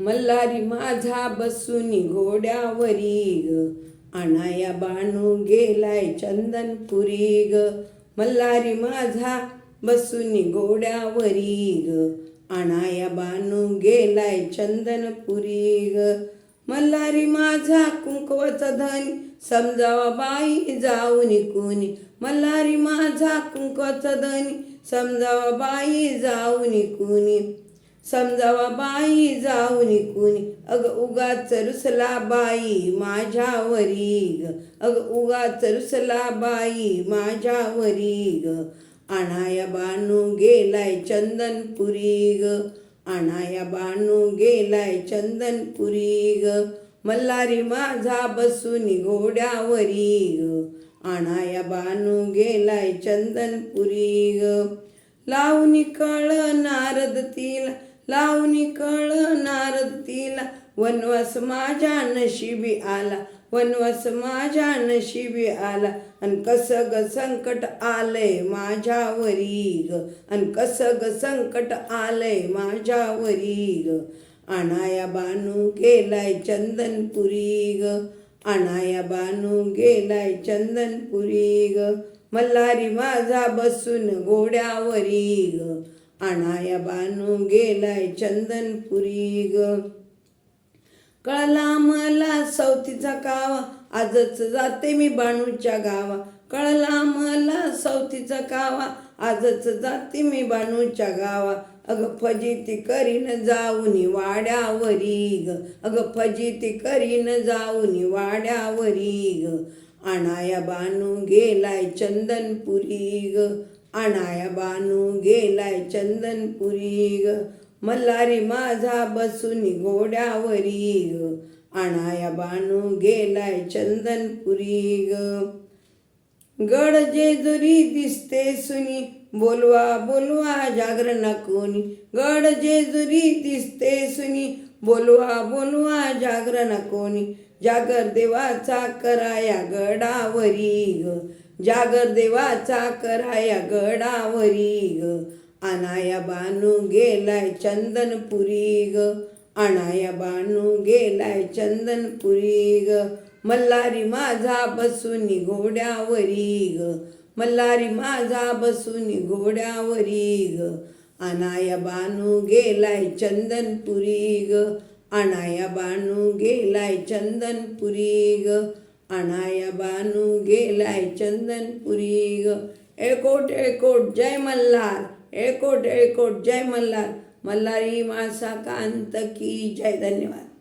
मल्हारी माझा बसूनी घोड्यावरी ग. अनाया बाणू गेलाय चंदनपुरी ग. मल्हारी माझा बसूनी घोड्यावरी ग. अनाया बाणू गेलाय चंदनपुरी ग. मल्हारी माझा कुंकवाचा धनी समजावा बाई जाऊन कोणी मल्हारी माझा कुंकवाचा धनी समजावा बाई जाऊन कोणी समजावा बाई जाऊन कुणी अग उगाच रुसला बाई माझ्यावरी ग. अग उगाच रुसला बाई माझ्यावरी ग. आणाया बानू गेलाय चंदनपुरी ग. आणाया बानू गेलाय चंदनपुरी ग. मल्हारी माझा बसून घोड्यावरी ग. आणाया बानू गेलाय चंदनपुरी ग. लावणी कळ नारद तिला. लावणी कळणार तिला. वनवास माझ्या नशिबी आला. वनवास माझ्या नशिबी आला. आणि कसं ग संकट आलंय माझ्यावरी ग आणि कसं ग संकट आलंय माझ्यावरी ग आणाया बानू गेलाय चंदनपुरी ग. आणाया बानू गेलाय चंदनपुरी ग. मल्हारी माझा बसून घोड्यावरी ग आणाया बानू गेलाय चंदनपुरी ग. कळला मला सवतीचा कावा आजच जाते मी बाणूच्या गावा. कळला मला सवतीचा कावा आजच जाते मी बाणूच्या गावा. अग फजिती करीन जाऊन वाड्यावरी ग. अग फजिती करीन जाऊन वाड्यावरी ग. आणाया बानू गेलाय चंदनपुरी ग. आणाया बानू गेलाय चंदनपुरी ग. मल्हारी माझा बसून घोड्यावरी ग आणाया बानू गेलाय चंदनपुरी ग. गड जेजुरी दिसते सुनी. बोलवा बोलवा जागरण कोणी गड जेजुरी दिसते सुनी. बोलवा बोलवा जागरण कोणी जागर देवाचा कराया गडावरी ग जागर देवाचा कराया गडावरी ग. आणाया बानू गेलाय चंदनपुरी ग. आणाया बानू गेलाय चंदनपुरी ग. मल्हारी माझा बसून घोड्यावरी ग. मल्हारी माझा बसून घोड्यावरी ग. आणाया बानू गेलाय चंदनपुरी ग. आणाया बानू गेलाय चंदनपुरी ग. आणाया बानू गेलाय चंदनपुरी ग. एकोट एकोट जय मल्हार. एकोट एकोट जय मल्हार. मल्हारी मासा कांत की जय. धन्यवाद.